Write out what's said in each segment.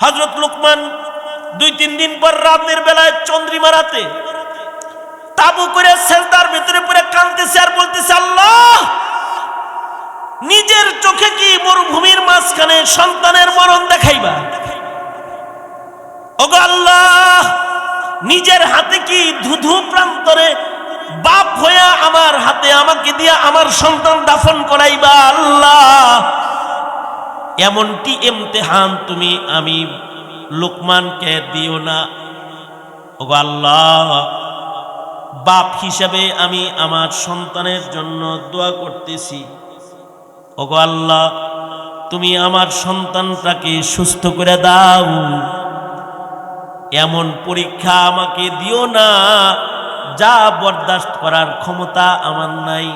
হজরত লুকমান দুই, তিন দিন পর রাতের বেলায় চন্দ্রিমা রাতে তাবু করে সেজদার ভিতরে পড়ে কাঁদতেছে আর বলতেছে, আল্লাহ, নিজের চোখে কি মরুভূমির মাঝখানে সন্তানের মরণ দেখাইবা? ওগো আল্লাহ, নিজের হাতে কি ধুধু প্রান্তরে বাপ হইয়া আমার হাতে আমাকে দিয়া আমার সন্তান দাফন করাইবা? আল্লাহ এমনটি এমতেহান তুমি, আমি লোকমানকে দিও না। আল্লাহ, বাপ হিসাবে আমি আমার সন্তানের জন্য দোয়া করতেছি। ওগো আল্লাহ, তুমি আমার সন্তানটাকে সুস্থ করে দাও। এমন পরীক্ষা আমাকে দিও না, যা বরদাস্ত করার ক্ষমতা আমার নাই।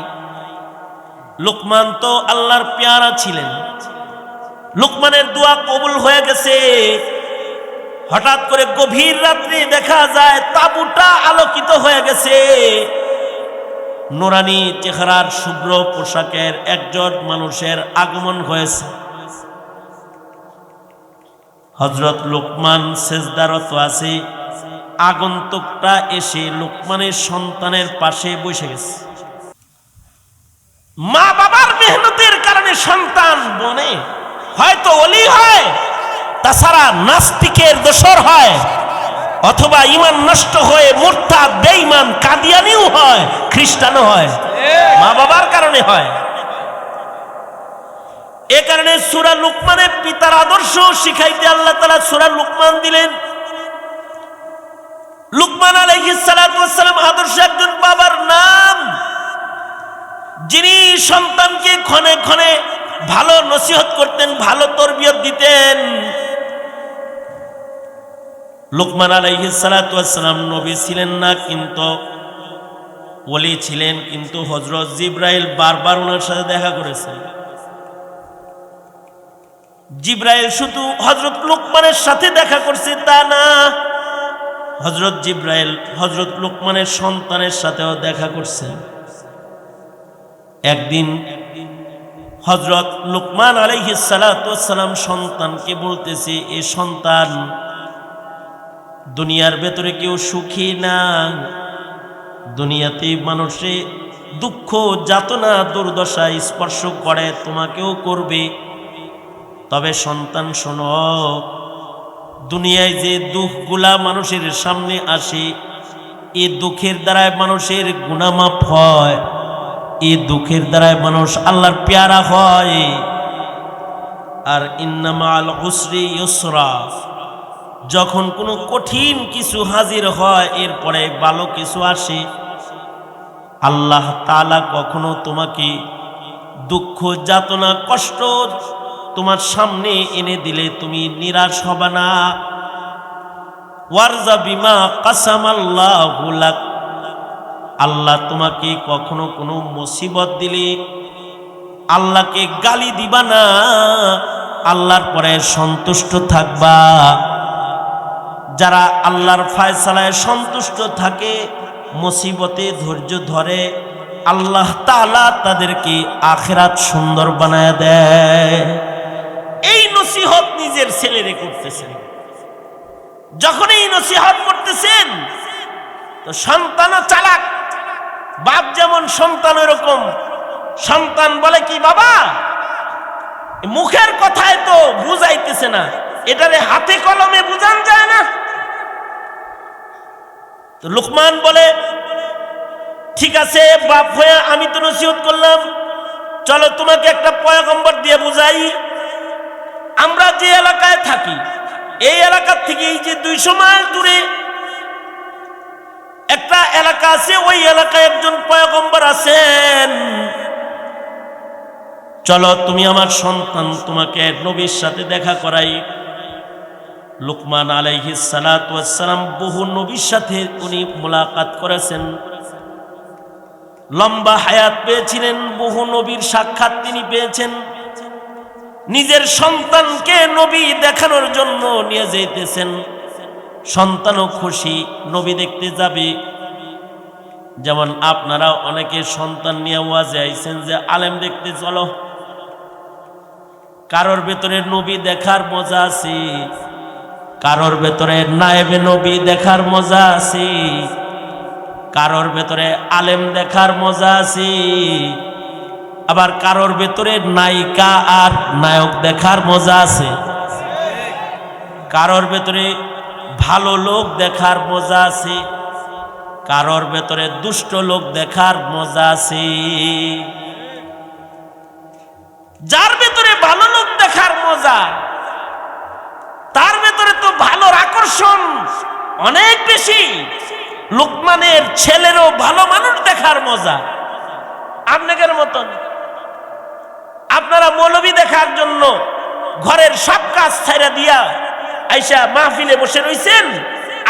লোকমান তো আল্লাহর পেয়ারা ছিলেন। লোকমানের দোয়া কবুল হয়ে গেছে। হঠাৎ করে গভীর রাত্রে দেখা যায়, তাবুটা আলোকিত হয়ে গেছে। নোরানি চেহারার শুভ্র পোশাকের একজন মানুষের আগমন হয়েছে। হজরত লোকমান সেজদারত আছে আগন্তুকটা এসে লোকমানের সন্তানের পাশে বসে গেছে। মা বাবার মেহনতের কারণে সন্তান বনে হয়তো অলি হয়, তাছাড়া নাস্তিকের দোসর হয়, অথবা ইমান নষ্ট হয়ে মোর্তা বেঈমান, কাদিয়ানিও হয়, খ্রিস্টানও হয়, মা বাবার কারণে হয়। এ কারণে সুরা লুকমানের পিতার আদর্শ শিখাইতে আল্লাহ তালা সুরা লুকমান দিলেন। লুকমান আলহিসাম আদর্শ একজন বাবার নাম, যিনি সন্তানকে ক্ষণে ক্ষণে ভালো নসিহত করতেন, ভালো তরবিয়ত দিতেন। লুকমান আলাইহিসালাম নবী ছিলেন না, কিন্তু ওলি ছিলেন, কিন্তু হজরত জিব্রাইল বারবার ওনার সাথে দেখা করেছেন। জিব্রাইল শুধু হজরত লোকমানের সাথে দেখা করছে, তা না হজরত জিব্রাইল হজরত লোকমানের সন্তানের সাথেও দেখা করছেন। একদিন হজরত লুকমান আলহিসালাম সন্তানকে বলতেছে, এ সন্তান, দুনিয়ার ভেতরে কেউ সুখী না। দুনিয়াতে মানুষে দুঃখ, যাতনা, দুর্দশা স্পর্শ করে, তোমাকেও করবে। তবে সন্তান, শোনো, দুনিয়ায় যে দুঃখগুলা মানুষের সামনে আসে, এ দুঃখের দ্বারায় মানুষের গুণামাপ হয়। এই দুঃখের দ্বারায় মানুষ আল্লাহর পেয়ারা হয়। আর ইন্নামাল হুসরি ইউসরা, যখন কোনো কঠিন কিছু হাজির হয়, এরপরে ভালো কিছু আসে। আল্লাহ তালা কখনো তোমাকে দুঃখ, যাতনা, কষ্ট তোমার সামনে এনে দিলে তুমি নিরাশ হবে না। ওয়ারজা বিমা কাসাম আল্লাহ তোমাকে কখনো কোনো মুসিবত দিলে আল্লাহকে গালি দিবা না। আল্লাহর পরে সন্তুষ্ট থাকবা। যারা আল্লাহর ফায়সালায় সন্তুষ্ট থাকে, মুসিবতে ধৈর্য ধরে, আল্লাহ তালা তাদেরকে আখেরাত সুন্দর বানায় দেয়। এই নসিহত নিজের ছেলেরে করতেছেন। যখন এই নসিহত করতেছেন, তো সন্তানও চালাক। বাপ যেমন সন্তান এরকম সন্তান বলে কি বাবা? মুখের কথায় তো বুঝাইতেছে না, এটারে হাতে কলমে বুঝান যায় না। লুকমান বলে, ঠিক আছে বাপ হয়ে আমি তো নসিহত করলাম, চলো তোমাকে একটা পয়গম্বর দিয়ে বুঝাই। আমরা যে এলাকায় থাকি, এই এলাকার থেকে এই যে দুইশো মাইল দূরে একটা এলাকা আছে, ওই এলাকায় একজন পয়গম্বর আছেন। চলো, তুমি আমার সন্তান, তোমাকে নবীর সাথে দেখা করাই। লুকমান আলাইহি সালাম বহু নবীর সাথে উনি মোলাকাত করেছেন। লম্বা হায়াত পেয়েছিলেন, বহু নবীর সাক্ষাৎ তিনি পেয়েছেন। নিজের সন্তানকে নবী দেখানোর জন্য নিয়ে যেতেছেন সন্তানও খুশি, নবী দেখতে যাবে। যেমন আপনারা অনেকে সন্তান নিয়ে ওয়াজে আইছেন যে, আলেম দেখতে চলো। কারোর ভেতরে নবী দেখার মজা আছে, কারোর ভেতরে নায়েবে নবী দেখার মজা আছে, কারোর ভেতরে আলেম দেখার মজা আছে, আবার কারোর ভেতরে নায়িকা আর নায়ক দেখার মজা আছে। কারোর ভেতরে ভালো লোক দেখার মজা আছে, কারোর ভেতরে দুষ্ট লোক দেখার মজা আছে। যার ভেতরে ভালো লোক দেখার মজা, তার ভেতরে তো ভালোর আকর্ষণ অনেক বেশি। লোকমানের ছেলেরও ভালো মানুষ দেখার মজা আপনাদের মতন। আপনারা মৌলবী দেখার জন্য ঘরের সব কাজ ছেড়ে দিয়া আইসা মাহফিলে বসে রইছেন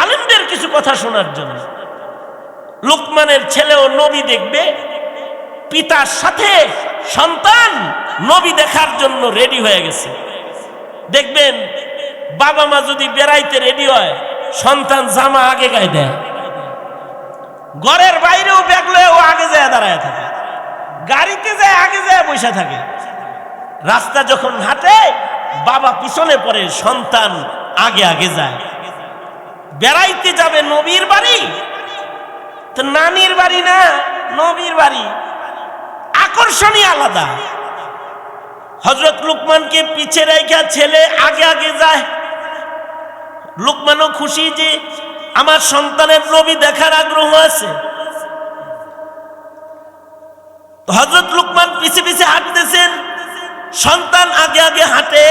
আলেমদের কিছু কথা শোনার জন্য। লোকমানের ছেলেও নবী দেখবে, পিতার সাথে সন্তান নবী দেখার জন্য রেডি হয়ে গেছে। দেখবেন, বাবা মা যদি বেড়াইতে রেডি হয়, সন্তান জামা আগে গায়ে দেয়। ঘরের বাইরেও বেগলে ও আগে যায় দাঁড়ায় থাকে। গাড়িতে যায় আগে যায় বসে থাকে। রাস্তা যখন হাঁটে, বাবা পিছনে পড়ে, সন্তান আগে আগে যায়। বেড়াইতে যাবে নবীর বাড়ি? তো নানির বাড়ি না, নবীর বাড়ি? আকর্ষণই আলাদা। হজরত লুকমানকে পিছে রেখা ছেলে আগে আগে যায়। লুকমানও খুশি যে আমার সন্তানের নবী দেখার আগ্রহ আছে। হজরত লুকমান পিছে পিছে হাঁটতেছেন। সন্তান আগে আগে হাঁটে।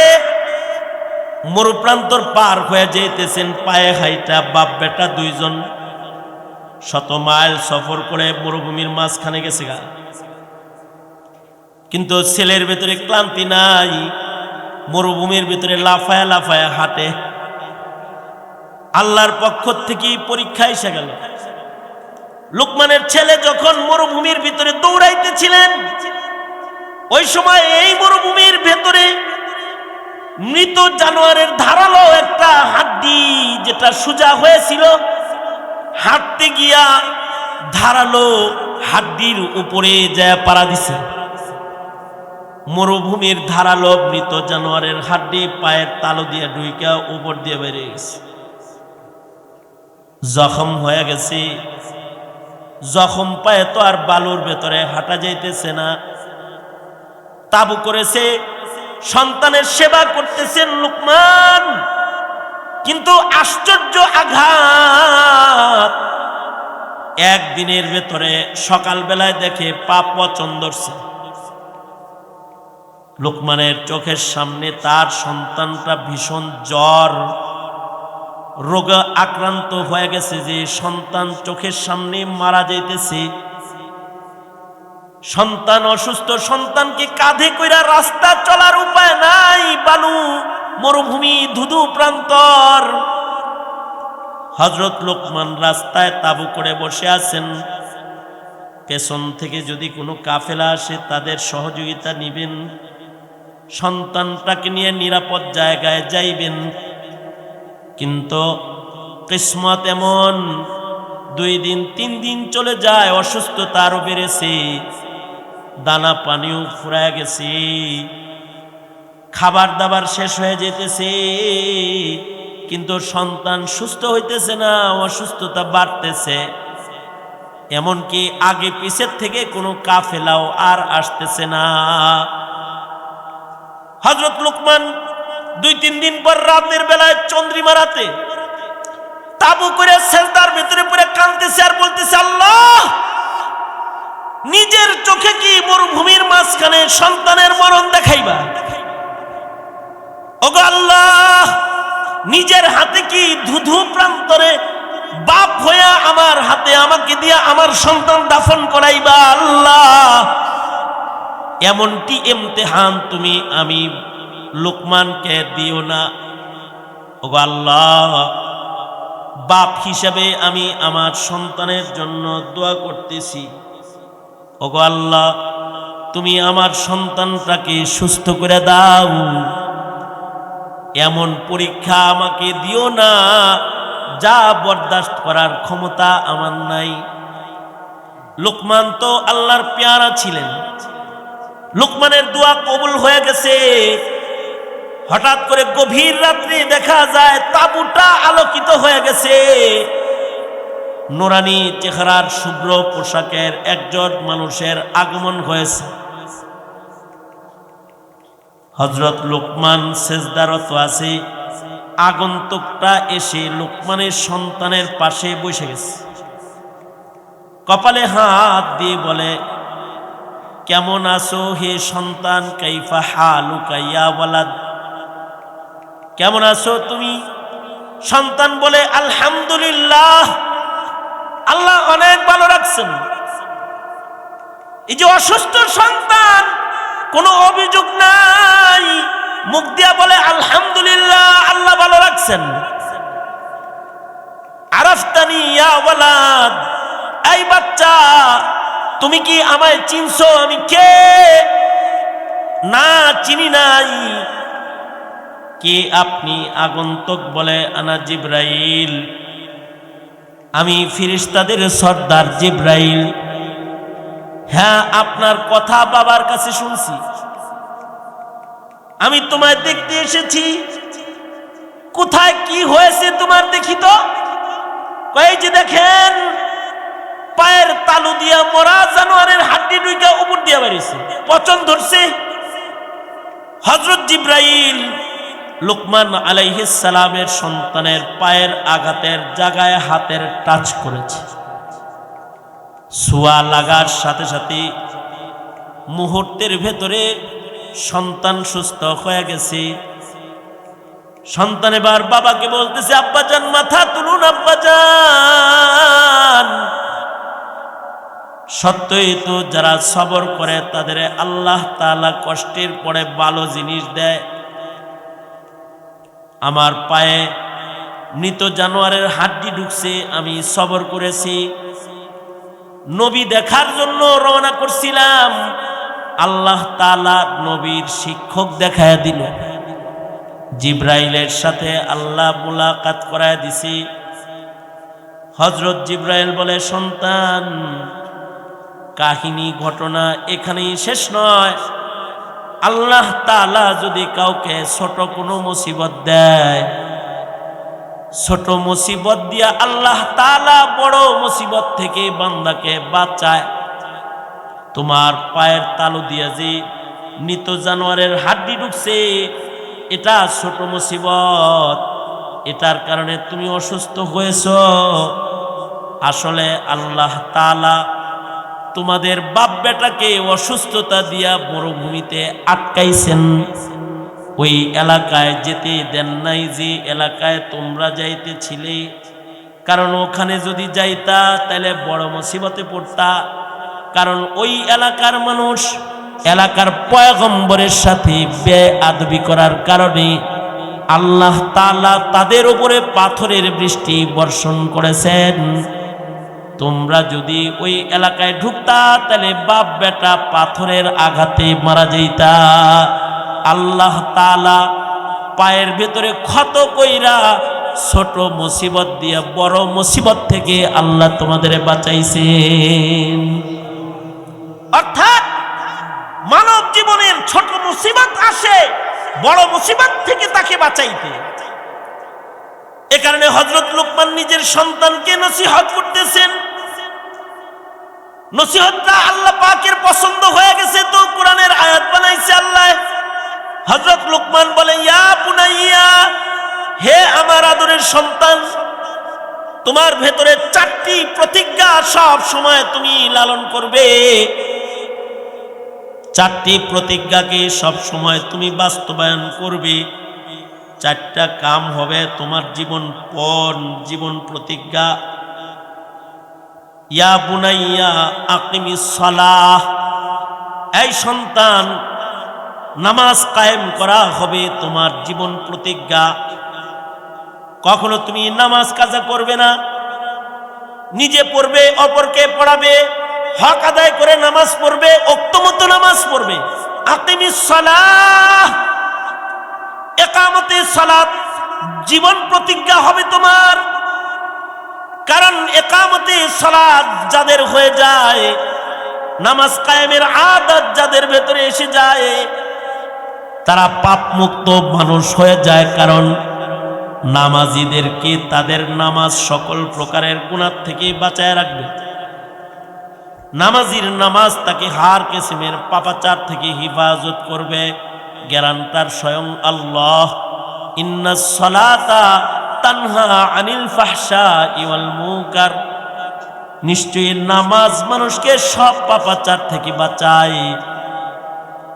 মরুপ্রান্তর পার হয়ে যেতেছেন পায়ে হাইটা, বাপ বেটা দুইজন শত মাইল সফর করে মরুভূমির মাঝখানে গেছে গা। কিন্তু ছেলের ভেতরে ক্লান্তি নাই, মরুভূমির ভিতরে লাফায়া লাফায়া হাঁটে। আল্লাহর পক্ষ থেকেই পরীক্ষা এসে গেল। লোকমানের ছেলে যখন মরুভূমির ভিতরে দৌড়াইতেছিলেন, ওই সময় এই মরুভূমির ভেতরে মৃত জানোয়ারের ধারালো একটা হাড্ডি যেটা সোজা হয়েছিল। হাঁটতে গিয়া ধারালো হাড্ডির উপরে যায় পাড়া দিছে। মরুভূমির ধারালো মৃত জানোয়ারের হাড্ডি পায়ের তালো দিয়ে ডুইকা উপর দিয়ে বেরিয়ে গেছে। জখম হয়ে গেছে। জখম পায়ে তো আর বালুর ভেতরে হাঁটা যাইতেছে না। তাবু করেছে সন্তানের সেবা করতেছেন লুকমান। কিন্তু আশ্চর্য আঘাত। একদিনের ভেতরে সকালবেলায় দেখে পাপ পচন ধরছে লোকমানের চোখের সামনে তার সন্তানটা ভীষণ জ্বর, রোগ আক্রান্ত হয়ে গেছে যে সন্তান চোখের সামনে মারা যাইতেছে। সন্তান অসুস্থ, সন্তানকে কাঁধে কইরা রাস্তা চলার উপায় নাই, বালু, মরুভূমি, ধুধু প্রান্তর। হজরত লোকমান রাস্তায় তাবু করে বসে আছেন। পেছন থেকে যদি কোনো কাফেলা আসে, তাদের সহযোগিতা নিবেন। সন্তানটাকে নিয়ে নিরাপদ জায়গায় যাইবেন। কিন্তু কিসমত এমন, দুই দিন, তিন দিন চলে যায়, অসুস্থতা আরও বেড়েছে। দানা পানিও ফুরায় গেছে। খাবার দাবার শেষ হয়ে যেতেছে। কিন্তু সন্তান সুস্থ হইতেছে না, অসুস্থতা বাড়তেছে। এমনকি আগে পিছের থেকে কোনো কাফেলাও আর আসতেছে না। হজরত লুকমান দুই তিন দিন পর রাতের বেলায় চন্দ্রিমা রাতে তাবু করে সেজদার ভিতরে পড়ে কাঁদতেছে আর বলতেছে, আল্লাহ! নিজের চোখে কি মরুভূমির মাঝখানে সন্তানের মরণ দেখাইবা? ওগো আল্লাহ, নিজের হাতে কি ধুধু প্রান্তরে বাপ হইয়া আমার হাতে আমাকে দিয়া আমার সন্তান দাফন করাইবা আল্লাহ? এমনটি এমতেহান তুমি, আমি লোকমানকে দিও না। ওগো আল্লাহ, বাপ হিসাবে আমি আমার সন্তানের জন্য দোয়া করতেছি। ওগো আল্লাহ, তুমি আমার সন্তানটাকে সুস্থ করে দাও। এমন পরীক্ষা আমাকে দিও না, যা বরদাস্ত করার ক্ষমতা আমার নাই। লোকমান তো আল্লাহর পেয়ারা ছিলেন। লোকমানের দোয়া কবুল হয়ে গেছে। হঠাৎ করে গভীর রাত্রে দেখা যায় তাঁবুটা আলোকিত হয়ে গেছে। নোরানি চেহারার শুভ্র পোশাকের একজন মানুষের আগমন হয়েছে। হজরত লোকমান সেজদারত আছে আগন্তুকটা এসে লোকমানের সন্তানের পাশে বসে গেছে। কপালে হাত দিয়ে বলে, কেমন আছো হে সন্তান? কাইফা হালু কাইয়া ওয়ালাদ? কেমন আছো তুমি? সন্তান বলে, আলহামদুলিল্লাহ। আল্লাহ অনেক ভালো রাখছেন। এই যে অসুস্থ সন্তান, কোনো অভিযোগ নাই। মুখ দিয়া বলে, আলহামদুলিল্লাহ, আল্লাহ ভালো রাখছেন। আরাফতানি ওয়ালাদ, এই বাচ্চা, তুমি কি আমায় চিনছো? আমি কে? না, চিনি নাই। কে আপনি আগন্তক বলে, আনা জিব্রাইল? আমি ফিরিস্তাদের সর্দার জিব্রাইল। হ্যাঁ আপনার কথা বাবার কাছে শুনছি। আমি তোমায় দেখতে এসেছি। কোথায় কি হয়েছে তোমার দেখি তো? যে দেখেন, পায়ের তালু দিয়া মরা জানোয়ারের হাড্ডি ডুইকা উপর দিয়া বেরিয়েছে। পচন ধরছে। হজরত জিব্রাইল লোকমান সালামের সন্তানের পায়ের আঘাতের জায়গায় হাতের টাচ করেছে। সোয়া লাগার সাথে সাথে মুহূর্তের ভেতরে সন্তান সুস্থ হয়ে গেছে। সন্তান এবার বাবাকে বলতেছে আব্বাজান মাথা তুলুন আব্বাজান সত্যই তো যারা সবর করে, তাদের আল্লাহ তাআলা কষ্টের পরে ভালো জিনিস দেয়। আমার পায়ে মৃত জানোয়ারের হাড্ডি ঢুকছে, আমি সবর করেছি। নবী দেখার জন্য রওনা করছিলাম। আল্লাহ তাআলা নবীর শিক্ষক দেখায় দিল। জিব্রাইলের সাথে আল্লাহ মোলাকাত করায় দিছি। হজরত জিব্রাইল বলে, সন্তান, কাহিনী, ঘটনা এখানেই শেষ নয়। আল্লাহ তাআলা যদি কাউকে ছোট কোনো মুসিবত দেয়, ছোট মুসিবত দিয়া আল্লাহ তালা বড় মুসিবত থেকে বান্দাকে বাঁচায়। তোমার পায়ের তালু দিয়া যে মৃত জানোয়ারের হাড্ডি ঢুকছে, এটা ছোট মুসিবত। এটার কারণে তুমি অসুস্থ হয়েছ। আসলে আল্লাহ তাআলা তোমাদের বাপ বেটাকে অসুস্থতা দিয়া মরুভূমিতে আটকাইছেন। ওই এলাকায় যেতে দেন নাই যে এলাকায় তোমরা যাইতেছিলে। কারণ ওখানে যদি যাইতা তাহলে বড় মুসিবতে পড়তা। কারণ ওই এলাকার মানুষ এলাকার পয়গম্বরের সাথে বে আদবি করার কারণে আল্লাহ তাআলা তাদের উপরে পাথরের বৃষ্টি বর্ষণ করেছেন। তোমরা যদি ওই এলাকায় ঢুকতা, তাহলে বাপ বেটা পাথরের আঘাতে মারা যাইতা। আল্লাহ তাআলা পায়ের ভেতরে ক্ষত কইরা ছোট মুসিবত দিয়ে বড় মুসিবত থেকে আল্লাহ তোমাদের বাঁচাইছেন। অর্থাৎ মানব জীবনের ছোট মুসিবত আসে, বড় মুসিবত থেকে তাকে বাঁচাইতে। এ কারণে হজরত লোকমান নিজের সন্তানকে নসিহত করতেছেন। নসিহতটা আল্লাহ পাকের পছন্দ হয়ে গেছে তো কোরআনের আয়াত বানাইছে আল্লাহ। হজরত লোকমান বলে, ইয়া বুনাইয়া, হে আমার আদরের সন্তান, তোমার ভেতরে চারটি প্রতিজ্ঞা সব সময় তুমি লালন করবে। চারটি প্রতিজ্ঞাকে সব সময় তুমি বাস্তবায়ন করবে। চারটা কাম হবে তোমার জীবন পণ, জীবন প্রতিজ্ঞা ইয়া বুনাইয়া আকিমি সলাহ। এই সন্তান, নামাজ কায়েম করা হবে তোমার জীবন প্রতিজ্ঞা। কখনো তুমি নামাজ কাজা করবে না, নিজে পড়বে, অপরকে পড়াবে, হক আদায় করে নামাজ পড়বে অক্তমত নামাজ পড়বে। আকিমি সলাহ একামতে সালাত, জীবন প্রতিজ্ঞা হবে তোমার। কারণ একামতে সালাত যাদের হয়ে যায়, নামাজ কায়েমের আদত যাদের ভেতরে এসে যায়, তারা পাপ মুক্ত মানুষ হয়ে যায় কারণ নামাজিদেরকে তাদের নামাজ সকল প্রকারের গুণার থেকে বাঁচায় রাখবে। নামাজির নামাজ তাকে হার কেসিমের পাপাচার থেকে হিফাজত করবে, গ্যারান্টার স্বয়ং আল্লাহ। ইন্না সলাতা তানহা আনিল ফাহশা ইওয়াল মুকার নিশ্চয়ই নামাজ মানুষকে সব পাপাচার থেকে বাঁচায়।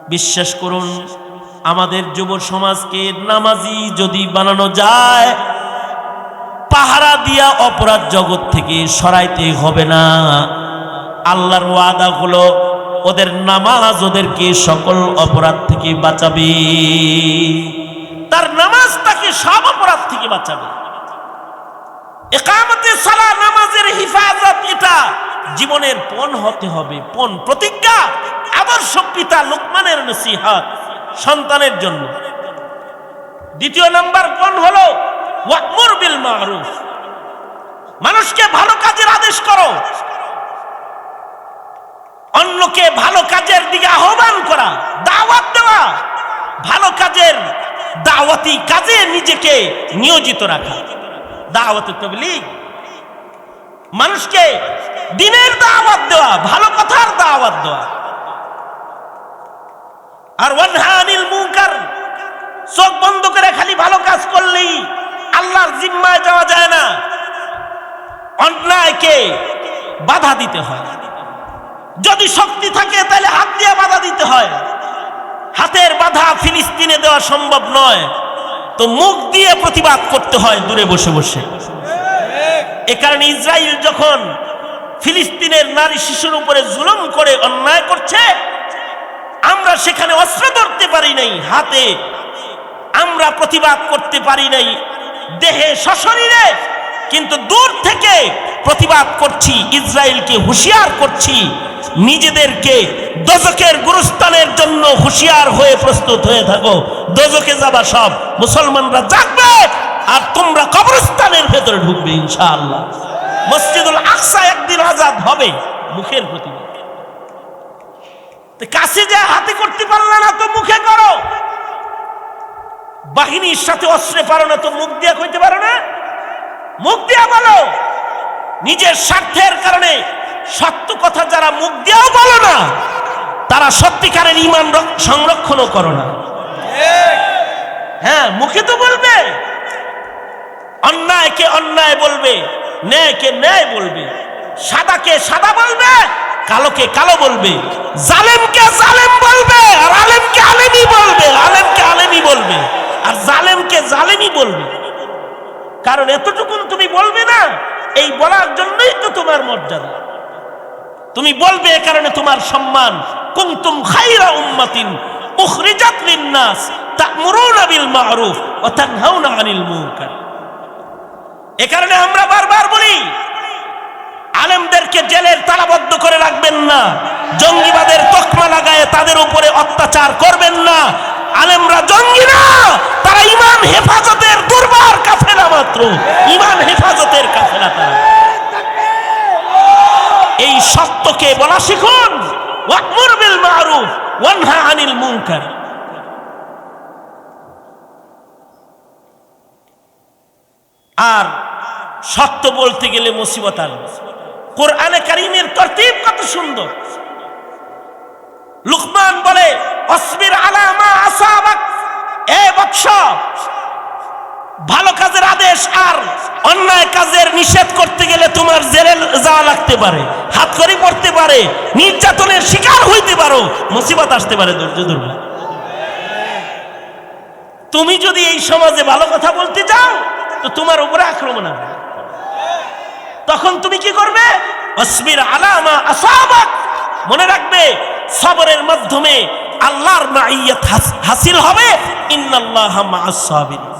বিশ্বাস করুন, আমাদের যুব সমাজকে নামাজি যদি বানানো যায়, পাহারা দিয়া অপরাধ জগৎ থেকে সরাইতে হবে না। আল্লাহর ওয়াদা হলো, ওদের নামাজ ওদেরকে সকল অপরাধ থেকে বাঁচাবে। তার নামাজ তাকে সব অপরাধ থেকে বাঁচাবে। একামতে সালা, নামাজের হিফাজত এটা জীবনের পণ হতে হবে, পণ প্রতিজ্ঞা, আদর্শ পিতা লোকমানের নসিহাত সন্তানের জন্য। দ্বিতীয় নাম্বার পণ হলো ওয়াকমুর বিল মারুফ। মানুষকে ভালো কাজের আদেশ করো। অন্যকে ভালো কাজের দিকে আহ্বান করা, দাওয়াত দেওয়া, ভালো কাজের দাওয়াতি কাজে নিজেকে নিয়োজিত রাখা। দাওয়াত তবলিগ। মানুষকে দিনের দাওয়াত দেওয়া, ভালো কথার দাওয়াত দেওয়া। আর ওয়ানহানিল মুনকার, চোখ বন্ধ করে খালি ভালো কাজ করলেই আল্লাহর জিম্মায় যাওয়া যায় না। অন্যায়কে বাধা দিতে হয়। যদি শক্তি থাকে তাহলে হাত দিয়ে বাধা দিতে হয়। হাতের বাধা ফিলিস্তিনে দেওয়া সম্ভব নয়। তো মুখ দিয়ে প্রতিবাদ করতে হয় দূরে বসে বসে। এ কারণে ইসরায়েল যখন ফিলিস্তিনের নারী শিশুর উপরে জুলুম করে অন্যায় করছে, আমরা সেখানে অস্ত্র ধরতে পারি নাই, হাতে আমরা প্রতিবাদ করতে পারি নাই, দেহে সশরীরে, কিন্তু দূর থেকে প্রতিবাদ করছি ইসরায়েলকে হুঁশিয়ার করছি নিজেদেরকে দোজকের গুরুস্থানের জন্য হুঁশিয়ার হয়ে প্রস্তুত হয়ে থাকো। দোজকে যাবা সব। মুসলমানরা জাগবে আর তোমরা কবরস্থানের ভেতরে ঢুকবে ইনশাআল্লাহ। মসজিদুল আকসা একদিন আজাদ হবে মুখের প্রতিবাদ। তো কাছে যা হাতে করতে পারলে না তো মুখে করো। বাহিনীর সাথে অস্ত্রে পারো না তো মুখ দিয়া কইতে পারো না? মুখ দিয়া বলো। নিজের স্বার্থের কারণে সত্য কথা যারা মুখ দিয়েও বলো না, তারা সত্যিকারের ইমান রক- সংরক্ষণও করো না। হ্যাঁ মুখে তো বলবে। অন্যায়কে অন্যায় বলবে, ন্যায়কে ন্যায় বলবে, সাদাকে সাদা বলবে, কালোকে কালো বলবে, জালেমকে জালেম বলবে, আর আলেমকে আলেমই বলবে, আলেমকে আলেমই বলবে, আর জালেমকে জালেমই বলবে। কারণ এতটুকুন তুমি বলবে না, এই বলার জন্যই তো তোমার মর্যাদা। তুমি বলবে এ কারণে তোমার সম্মান। কুনতুম খাইরা উম্মাতিন উখরিজাত লিন-নাস তা'মুরুনা বিল মা'রুফ ওয়া তানহাউনা আনিল মুনকার। এ কারণে আমরা বারবার বলি, আলেমদেরকে জেলের তালাবদ্ধ করে রাখবেন না, জঙ্গিবাদের তকমা লাগায় তাদের উপরে অত্যাচার করবেন না। আলেমরা জঙ্গি না তারা ইমান হেফাজতের দুর্বার কাফেলা মাত্র। ইমান হেফাজতের কাফেলা তারা। এই সত্যকে বলা শিখুন। আনিল মুনকার। আর সত্য বলতে গেলে মুসিবত আর কোরআনে কারিমের তরতিব কত সুন্দর। লুকমান বলে, অসবির আলামা আসাবাক, এ বৎস ভালো কাজের আদেশ আর অন্যায় কাজের নিষেধ করতে গেলে তোমার জেলে যাওয়া লাগতে পারে, হাত করি পড়তে পারে, নির্যাতনের শিকার হইতে পারো, মুসিবত আসতে পারে তুমি যদি এই সমাজে ভালো কথা বলতে চাও, তো তোমার উপরে আক্রমণ হবে। তখন তুমি কি করবে? অসমির আলামা আসাবাক। মনে রাখবে, সবরের মাধ্যমে আল্লাহর মাইয়াত হাসিল হবে। ইন্নাল্লাহ মা'আস সাবিরিন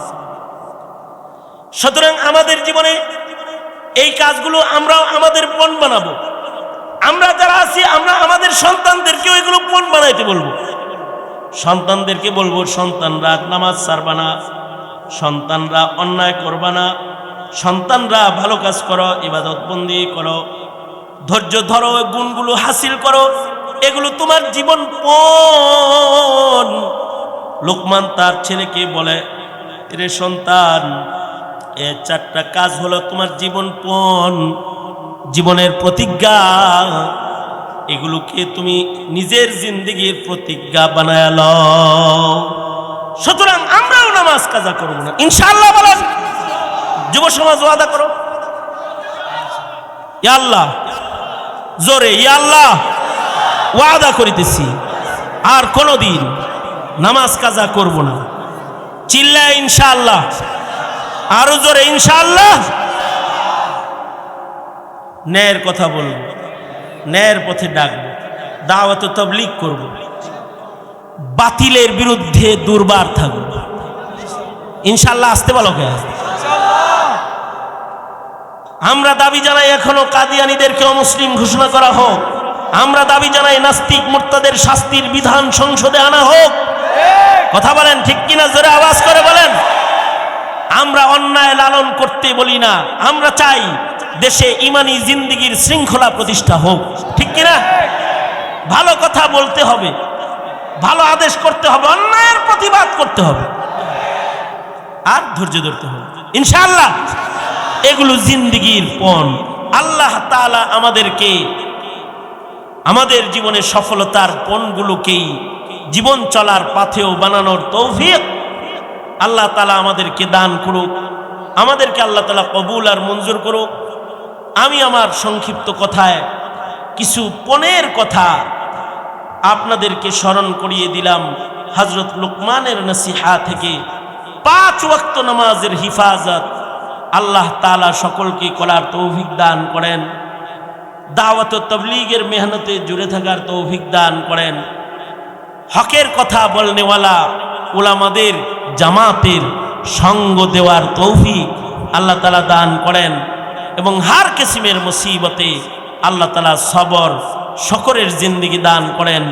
সুতরাং আমাদের জীবনে এই কাজগুলো আমরাও আমাদের পণ বানাবো। আমরা যারা আছি, আমরা আমাদের সন্তানদেরকে এগুলো পণ বানাইতে বলব। সন্তানদেরকে বলব, সন্তানরা নামাজ ছাড়বা না, সন্তানরা অন্যায় করবা না, সন্তানরা ভালো কাজ করো, ইবাদত বন্দি করো, ধৈর্য ধরো, গুণগুলো হাসিল করো, এগুলো তোমার জীবন পণ লোকমান তার ছেলেকে বলে রে সন্তান এ চারটা কাজ হলো তোমার জীবন পণ, জীবনের প্রতিজ্ঞা। এগুলোকে তুমি নিজের জিন্দগির প্রতিজ্ঞা বানায় সুতরাং আমরাও নামাজ কাজা করব না। ইনশাআল্লাহ বলেন, যুব সমাজ ওয়াদা করো। আল্লাহ, জোরে আল্লাহ, ওয়াদা করিতেছি। আর কোনোদিন নামাজ কাজা করব না। চিল্লা ইনশাআল্লাহ। আরও জোরে ইনশাল্লাহ ন্যায়ের কথা বলব ন্যায়ের পথে ডাকবো দাওয়াত তবলিক করব বাতিলের বিরুদ্ধে দুর্বার থাকব। ইনশাল্লাহ আসতে বলো কে? আমরা দাবি জানাই এখনও কাদিয়ানিদেরকে অমুসলিম ঘোষণা করা হোক। আমরা দাবি জানাই নাস্তিক মুর্তাদের শাস্তির বিধান সংসদে আনা হোক। কথা বলেন ঠিক কিনা? জোরে আওয়াজ করে বলেন। আমরা অন্যায় লালন করতে বলি না। আমরা চাই দেশে ইমানি জিন্দিগির শৃঙ্খলা প্রতিষ্ঠা হোক। ঠিক কিনা? ভালো কথা বলতে হবে। ভালো আদেশ করতে হবে। অন্যায়ের প্রতিবাদ করতে হবে। আর ধৈর্য ধরতে হবে। ইনশাআল্লাহ। এগুলো জিন্দিগির পণ। আল্লাহ তাআলা আমাদেরকে আমাদের জীবনের সফলতার পণগুলোকেই জীবন চলার পাথেও বানানোর তৌফিক আল্লাহ তালা আমাদেরকে দান করুক, আমাদেরকে আল্লাহ তালা কবুল আর মঞ্জুর করুক। আমি আমার সংক্ষিপ্ত কথায় কিছু পণের কথা আপনাদেরকে স্মরণ করিয়ে দিলাম। হজরত লুকমানের নসিহা থেকে পাঁচ ওয়াক্ত নামাজের হিফাজত আল্লাহ তালা সকলকে করার তৌফিক দান করেন। দাওয়াত তবলিগের মেহনতে জুড়ে থাকার তৌফিক দান করেন। হকের কথা বলনেওয়ালা ওলামাদের জামাতের সঙ্গ দেওয়ার তৌফিক আল্লাহ তালা দান করেন এবং হার কিসিমের মুসিবতে আল্লাহ তালা সবর, শকরের জিন্দিগি দান করেন।